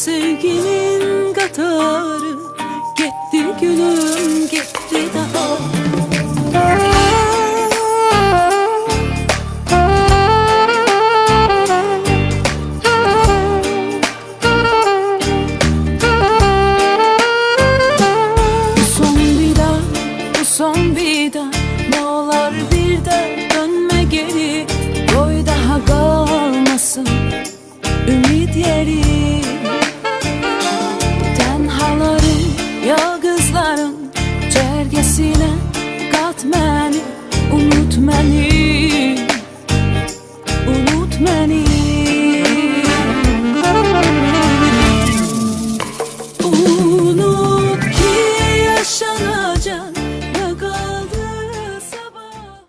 sevginin katarı. Gitti gülüm gitti daha. Bu son vida, bu son vida. Ne olar git yeri. Tenhaların, yıldızların Cergesine kat beni Unut beni Unut beni Unut ki yaşanacak